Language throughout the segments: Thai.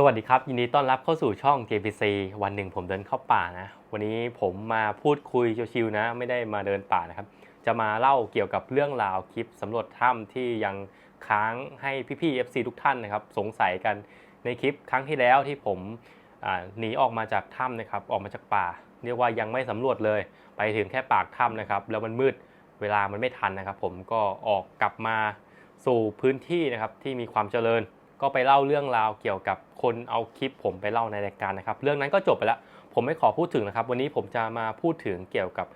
สวัสดีครับ ยินดีต้อนรับเข้าสู่ช่อง JPC วันหนึ่งผมเดินเข้าป่านะ วันนี้ผมมาพูดคุยชิวๆนะ ไม่ได้มาเดินป่านะครับ จะมาเล่าเกี่ยวกับเรื่องราวคลิปสำรวจถ้ำที่ยังค้างให้พี่ๆ FC ทุกท่านนะครับ สงสัยกันในคลิปครั้งที่แล้วที่ผมหนีออกมาจากถ้ำนะครับ ออกมาจากป่า เรียกว่ายังไม่สำรวจเลย ไปถึงแค่ปากถ้ำนะครับ แล้วมันมืดเวลามันไม่ทันนะครับ ผมก็ออกกลับมาสู่พื้นที่นะครับที่มีความเจริญ ก็ไปเล่าเรื่องราวเกี่ยวกับคนเอาคลิปผมไปเล่าในรายการนะครับ เรื่องนั้นก็จบไปแล้ว ผมไม่ขอพูดถึงนะครับ วันนี้ผมจะมาพูดถึงเกี่ยวกับ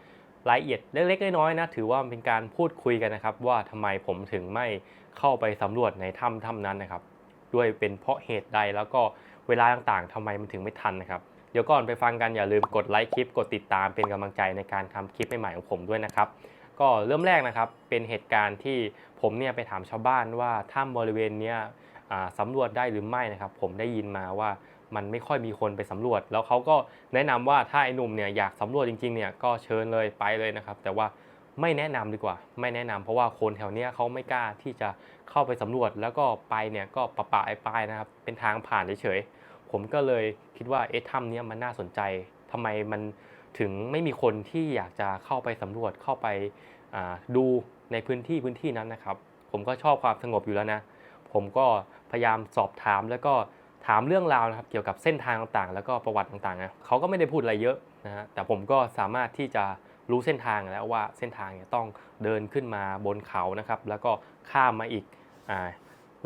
รายละเอียดเล็กๆน้อยๆนะ ถือว่าเป็นการพูดคุยกันนะครับ ว่าทำไมผมถึงไม่เข้าไปสำรวจในถ้ำถ้ำนั้นนะครับ ด้วยเป็นเพราะเหตุใดแล้วก็เวลาต่างๆทำไมมันถึงไม่ทันนะครับ เดี๋ยวก่อนไปฟังกันอย่าลืมกดไลค์คลิป กดติดตามเป็นกำลังใจในการทำคลิปใหม่ๆของผมด้วยนะครับก็เริ่มแรกนะครับเป็นเหตุการณ์ที่ผมเนี่ยไปถามชาวบ้านว่าถ้ำบริเวณเนี้ย สำรวจได้หรือไม่นะครับ ผมได้ยินมาว่ามันไม่ค่อยมีคนไปสำรวจ แล้วเขาก็แนะนำว่าถ้าไอ้หนุ่มเนี่ยอยากสำรวจจริงๆเนี่ยก็เชิญเลยไปเลยนะครับ แต่ว่าไม่แนะนำดีกว่า ไม่แนะนำเพราะว่าคนแถวเนี้ยเขาไม่กล้าที่จะเข้าไปสำรวจ แล้วก็ไปเนี่ยก็ปะปะไอ้ปายนะครับ เป็นทางผ่านเฉยๆผมก็เลยคิดว่าเอ๊ะถ้ำเนี้ยมันน่าสนใจทำไมมันถึงไม่มีคนที่อยากจะเข้าไปสำรวจเข้าไปดูในพื้นที่พื้นที่นั้นนะครับ ผมก็ชอบความสงบอยู่แล้วนะ ผมก็พยายามสอบถามแล้วก็ถามเรื่องราวนะครับเกี่ยวกับเส้นทางต่างๆ แล้วก็ประวัติต่างๆนะเขาก็ไม่ได้พูดอะไรเยอะนะฮะแต่ผมก็สามารถที่จะรู้เส้นทางแล้วว่าเส้นทางเนี่ยต้องเดินขึ้นมาบนเขานะครับ แล้วก็ข้ามมาอีกอ่า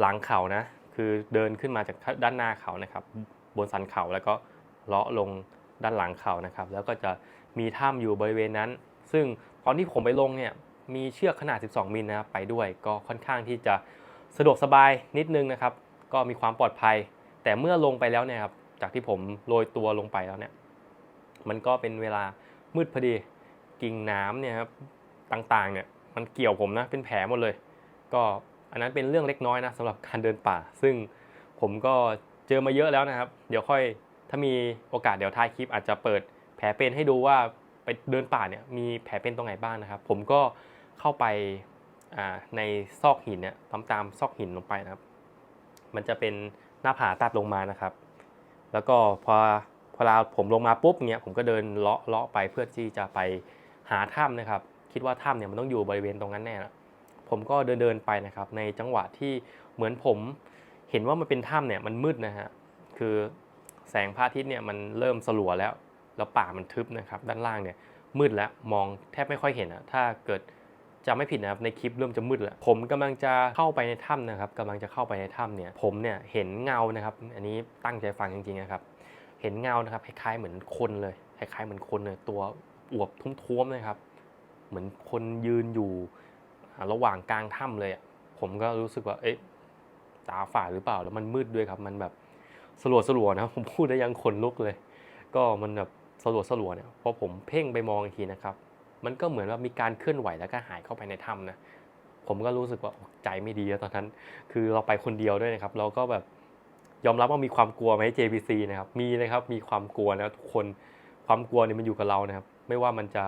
หลังเขานะคือเดินขึ้นมาจากด้านหน้าเขานะครับ บนสันเขาแล้วก็เลาะลงด้านหลังเขานะครับ แล้วก็จะมีถ้ำอยู่บริเวณนั้น ซึ่งตอนที่ผมไปลงเนี่ยมีเชือกขนาด 12 มิลนะครับไปด้วย ก็ค่อนข้างที่จะ สะดวกสบายนิดนึงนะครับ ก็มีความปลอดภัย แต่เมื่อลงไปแล้วเนี่ยครับจากที่ผมโรยตัวลงไปแล้วเนี่ย มันก็เป็นเวลามืดพอดีกิ่งน้ำเนี่ยครับต่างๆเนี่ยมันเกี่ยวผมนะเป็นแผลหมดเลย ก็อันนั้นเป็นเรื่องเล็กน้อยนะสำหรับการเดินป่า ซึ่งผมก็เจอมาเยอะแล้วนะครับ เดี๋ยวค่อยถ้ามีโอกาสเดี๋ยวท้ายคลิป อาจจะเปิดแผลเป็นให้ดูว่าไปเดินป่าเนี่ยมีแผลเป็นตรงไหนบ้างนะครับ ผมก็เข้าไป ในซอกหินเนี่ยตามตามซอกหินลงไปนะครับ มันจะเป็นหน้าผาตัดลงมานะครับ แล้วก็พอพอเราผมลงมาปุ๊บเนี่ยผมก็เดินเลาะเลาะไปเพื่อที่จะไปหาถ้ำนะครับ คิดว่าถ้ำเนี่ยมันต้องอยู่บริเวณตรงนั้นแน่นะผมก็เดินเดินไปนะครับ ในจังหวะที่เหมือนผมเห็นว่ามันเป็นถ้ำเนี่ยมันมืดนะฮะคือแสงพระอาทิตย์เนี่ยมันเริ่มสลัวแล้ว แล้วป่ามันทึบนะครับ ด้านล่างเนี่ยมืดแล้วมองแทบไม่ค่อยเห็นอะถ้าเกิด จะไม่ผิดนะครับในคลิปเริ่มจะมืดแล้วผมกำลังจะเข้าไปในถ้ำนะครับกำลังจะเข้าไปในถ้ำเนี่ยผมเนี่ยเห็นเงานะครับ อันนี้ตั้งใจฟังจริงๆนะครับ เห็นเงานะครับคล้ายๆเหมือนคนเลยคล้ายๆเหมือนคนเลยตัวอวบทุ้มๆนะครับ เหมือนคนยืนอยู่ระหว่างกลางถ้ำเลยผมก็รู้สึกว่าเอ๊ะตาฝาดหรือเปล่าแล้วมันมืดด้วยครับ มันแบบสลัวสลัวๆนะผมพูดได้ยังขนลุกเลย ก็มันแบบสลัวสลัวๆเนี่ยพอผมเพ่งไปมองอีกทีนะครับ มันก็เหมือนว่ามีการเคลื่อนไหวแล้วก็หายเข้าไปในถ้ำนะผมก็รู้สึกว่าใจไม่ดีแล้วตอนนั้น คือเราไปคนเดียวด้วยนะครับ เราก็แบบยอมรับว่ามีความกลัวไหม JPC นะครับ มีนะครับ มีความกลัวนะทุกคนความกลัวเนี่ยมันอยู่กับเรานะครับ ไม่ว่ามันจะ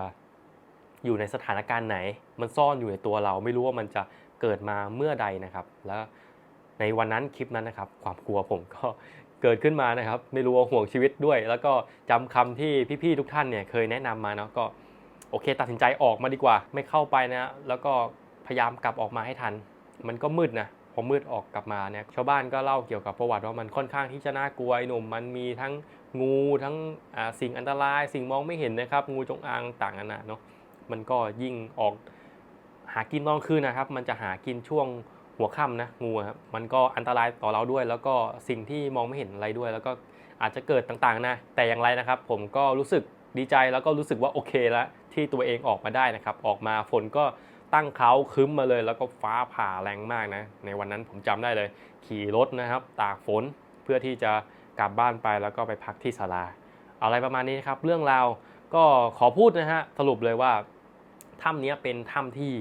อยู่ในสถานการณ์ไหน มันซ่อนอยู่ในตัวเรา ไม่รู้ว่ามันจะเกิดมาเมื่อใดนะครับ แล้วในวันนั้นคลิปนั้นนะครับ ความกลัวผมก็เกิดขึ้นมานะครับ ไม่รู้ว่าห่วงชีวิตด้วย แล้วก็จำคำที่พี่ๆทุกท่านเนี่ยเคยแนะนำมาเนาะก็ โอเค ตัดสินใจออกมาดีกว่า ไม่เข้าไปนะ แล้วก็พยายามกลับออกมาให้ทัน มันก็มืดนะพอมืดออกกลับมาเนี่ยชาวบ้านก็เล่าเกี่ยวกับประวัติว่ามันค่อนข้างที่จะน่ากลัวไอ้หนุ่มมันมีทั้งงูทั้งสิ่งอันตราย สิ่งมองไม่เห็นนะครับ งูจงอางต่างๆนานเนาะมันก็ยิ่งออกหากินตอนคืนนะครับ มันจะหากินช่วงหัวค่ำนะงูครับมันก็อันตรายต่อเราด้วย แล้วก็สิ่งที่มองไม่เห็นอะไรด้วย แล้วก็อาจจะเกิดต่างๆนะแต่อย่างไรนะครับ ผมก็รู้สึก ดีใจแล้วก็รู้สึกว่าโอเคแล้วที่ตัวเองออกมาได้นะครับ ออกมาฝนก็ตั้งเขาคึ้มมาเลย แล้วก็ฟ้าผ่าแรงมากนะ ในวันนั้นผมจำได้เลย ขี่รถนะครับ ตากฝนเพื่อที่จะกลับบ้านไปแล้วก็ไปพักที่ศาลา อะไรประมาณนี้นะครับ เรื่องราวก็ขอพูดนะฮะสรุปเลยว่าถ้ำนี้เป็นถ้ำที่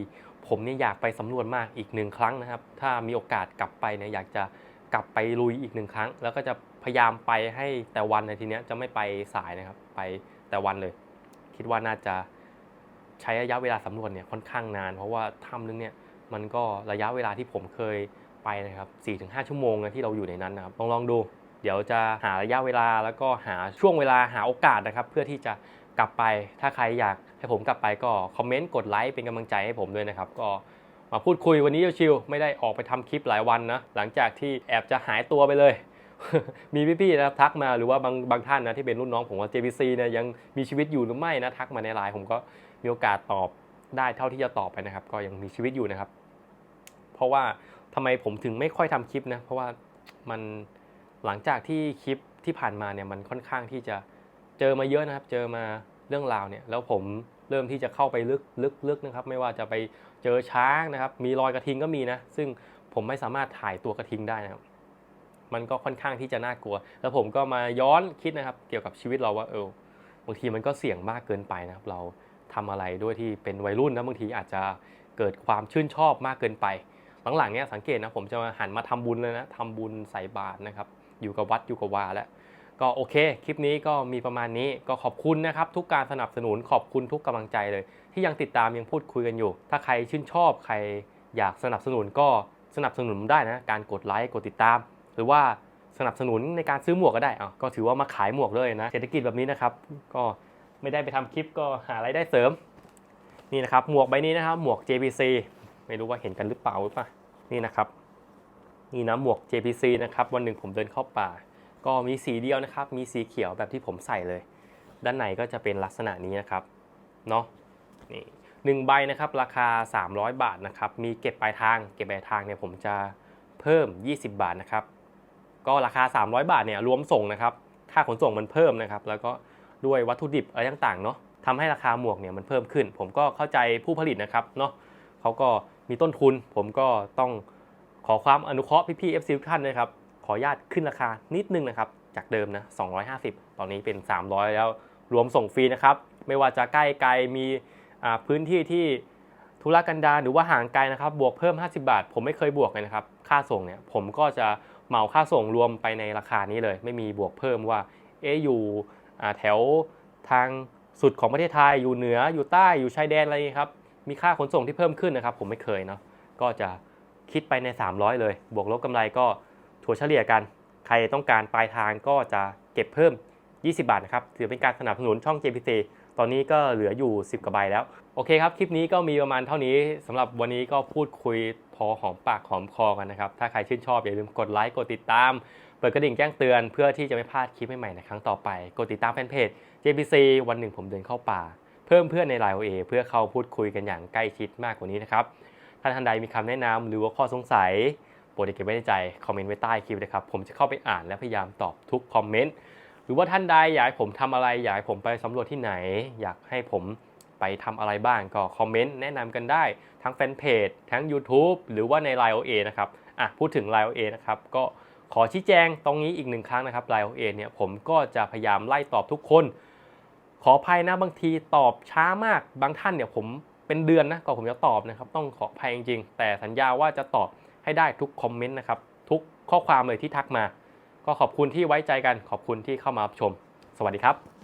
ผมเนี่ยอยากไปสำรวจมากอีกหนึ่งครั้งนะครับ ถ้ามีโอกาสกลับไปเนี่ยอยากจะกลับไปลุยอีกหนึ่งครั้ง แล้วก็จะพยายามไปให้แต่วันในทีเนี้ยจะไม่ไปสายนะครับไป แต่วันเลย คิดว่าน่าจะใช้ระยะเวลาสำรวจเนี่ยค่อนข้างนาน เพราะว่าถ้ำนึงเนี่ยมันก็ระยะเวลาที่ผมเคยไปนะครับ4-5 ชั่วโมงนะที่เราอยู่ในนั้นนะครับลองลองดู เดี๋ยวจะหาระยะเวลาแล้วก็หาช่วงเวลาหาโอกาสนะครับ เพื่อที่จะกลับไป ถ้าใครอยากให้ผมกลับไปก็คอมเมนต์กดไลค์เป็นกำลังใจให้ผมด้วยนะครับ ก็มาพูดคุยวันนี้ชิวๆไม่ได้ออกไปทำคลิปหลายวันนะหลังจากที่แอบจะหายตัวไปเลย มีพี่ๆนะครับทักมาหรือว่าบางบางท่านนะที่เป็นรุ่นน้องผมว่า JVC เนี่ยยังมีชีวิตอยู่หรือไม่นะทักมาในไลน์ผมก็มีโอกาสตอบได้เท่าที่จะตอบไปนะครับ ก็ยังมีชีวิตอยู่นะครับ เพราะว่าทำไมผมถึงไม่ค่อยทำคลิปนะเพราะว่ามันหลังจากที่คลิปที่ผ่านมาเนี่ยมันค่อนข้างที่จะเจอมาเยอะนะครับ เจอมาเรื่องราวเนี่ย แล้วผมเริ่มที่จะเข้าไปลึกลึกลึกนะครับ ไม่ว่าจะไปเจอช้างนะครับ มีรอยกระทิงก็มีนะ ซึ่งผมไม่สามารถถ่ายตัวกระทิงได้นะครับ มันก็ค่อนข้างที่จะน่ากลัว แล้วผมก็มาย้อนคิดนะครับ เกี่ยวกับชีวิตเราว่าเออบางทีมันก็เสี่ยงมากเกินไปนะครับ เราทำอะไรด้วยที่เป็นวัยรุ่นนะบางทีอาจจะเกิดความชื่นชอบมากเกินไป หลังๆเนี่ยสังเกตนะผมจะหันมาทำบุญเลยนะทำบุญใส่บาตรนะครับ อยู่กับวัดอยู่กับวาแล้วก็โอเค คลิปนี้ก็มีประมาณนี้ก็ขอบคุณนะครับ ทุกการสนับสนุนขอบคุณทุกกำลังใจเลย ที่ยังติดตามยังพูดคุยกันอยู่ ถ้าใครชื่นชอบใครอยากสนับสนุนก็สนับสนุนได้นะ การกดไลค์กดติดตาม หรือว่าสนับสนุนในการซื้อหมวกก็ได้อะก็ถือว่ามาขายหมวกเลยนะเศรษฐกิจแบบนี้นะครับ ก็ไม่ได้ไปทำคลิปก็หารายได้เสริม นี่นะครับหมวกใบนี้นะครับ หมวก JPC ไม่รู้ว่าเห็นกันหรือเปล่าหรือเปล่านี่นะครับนี่นะหมวก JPC นะครับวันหนึ่งผมเดินเข้าป่า ก็มีสีเดียวนะครับ มีสีเขียวแบบที่ผมใส่เลย ด้านในก็จะเป็นลักษณะนี้นะครับเนาะนี่หนึ่งใบนะครับราคา 300 บาทนะครับมีเก็บปลายทาง เก็บปลายทางเนี่ยผมจะเพิ่ม 20 บาทนะครับ ก็ราคา 300 บาทเนี่ยรวมส่งนะครับ ค่าขนส่งมันเพิ่มนะครับ แล้วก็ด้วยวัตถุดิบอะไรต่างๆเนาะทำให้ราคาหมวกเนี่ยมันเพิ่มขึ้น ผมก็เข้าใจผู้ผลิตนะครับเนาะเขาก็มีต้นทุน ผมก็ต้องขอความอนุเคราะห์พี่ๆ FC ทุกท่านนะครับ ขออนุญาตขึ้นราคานิดนึงนะครับ จากเดิมนะ 250 ตอนนี้เป็น 300 แล้วรวมส่งฟรีนะครับ ไม่ว่าจะใกล้ไกลมีพื้นที่ที่ธุรกันดารหรือว่าห่างไกลนะครับ บวกเพิ่ม 50 บาท ผมไม่เคยบวกเลยนะครับ ค่าส่งเนี่ยผมก็จะ เหมาค่าส่งรวมไปในราคานี้เลย ไม่มีบวกเพิ่มว่าเออยู่แถวทางสุดของประเทศไทยอยู่เหนืออยู่ใต้อยู่ชายแดนอะไรครับมีค่าขนส่งที่เพิ่มขึ้นนะครับ ผมไม่เคยเนาะก็จะคิดไปใน 300 เลย บวกลบกำไรก็ถัวเฉลี่ยกัน ใครต้องการปลายทางก็จะเก็บเพิ่ม 20 บาทนะครับถือเป็นการสนับสนุนช่อง JPC ตอนนี้ก็เหลืออยู่ 10กว่าใบแล้ว โอเคครับ คลิปนี้ก็มีประมาณเท่านี้สำหรับวันนี้ก็พูดคุยพอหอมปากหอมคอกันนะครับ ถ้าใครชื่นชอบอย่าลืมกดไลค์กดติดตาม เปิดกระดิ่งแจ้งเตือนเพื่อที่จะไม่พลาดคลิปใหม่ๆในครั้งต่อไป กดติดตามแฟนเพจ JPC วันหนึ่งผมเดินเข้าป่า เพิ่มเพื่อนในไลน์ OA เพื่อเข้าพูดคุยกันอย่างใกล้ชิดมากกว่านี้นะครับถ้าท่านใดมีคำแนะนำหรือว่าข้อสงสัยโปรดเก็บไว้ในใจคอมเมนต์ไว้ใต้คลิปนะครับผมจะเข้าไปอ่านและพยายามตอบทุกคอมเมนต์หรือว่าท่านใดอยากให้ผมทำอะไรอยากให้ผมไปสำรวจที่ไหน อยากให้ผม ไปทำอะไรบ้างก็คอมเมนต์แนะนำกันได้ ทั้งแฟนเพจทั้ง YouTube หรือว่าใน Line OA นะครับอะพูดถึง Line OA นะครับก็ขอชี้แจงตรงนี้อีกหนึ่งครั้งนะครับ Line OA เนี่ยผมก็จะพยายามไล่ตอบทุกคน ขออภัยนะบางทีตอบช้ามากบางท่านเนี่ยผมเป็นเดือนนะก็ผมจะตอบนะครับต้องขออภัยจริงๆ แต่สัญญาว่าจะตอบให้ได้ทุกคอมเมนต์นะครับทุกข้อความเลยที่ทักมา ก็ขอบคุณที่ไว้ใจกันขอบคุณที่เข้ามาชม สวัสดีครับ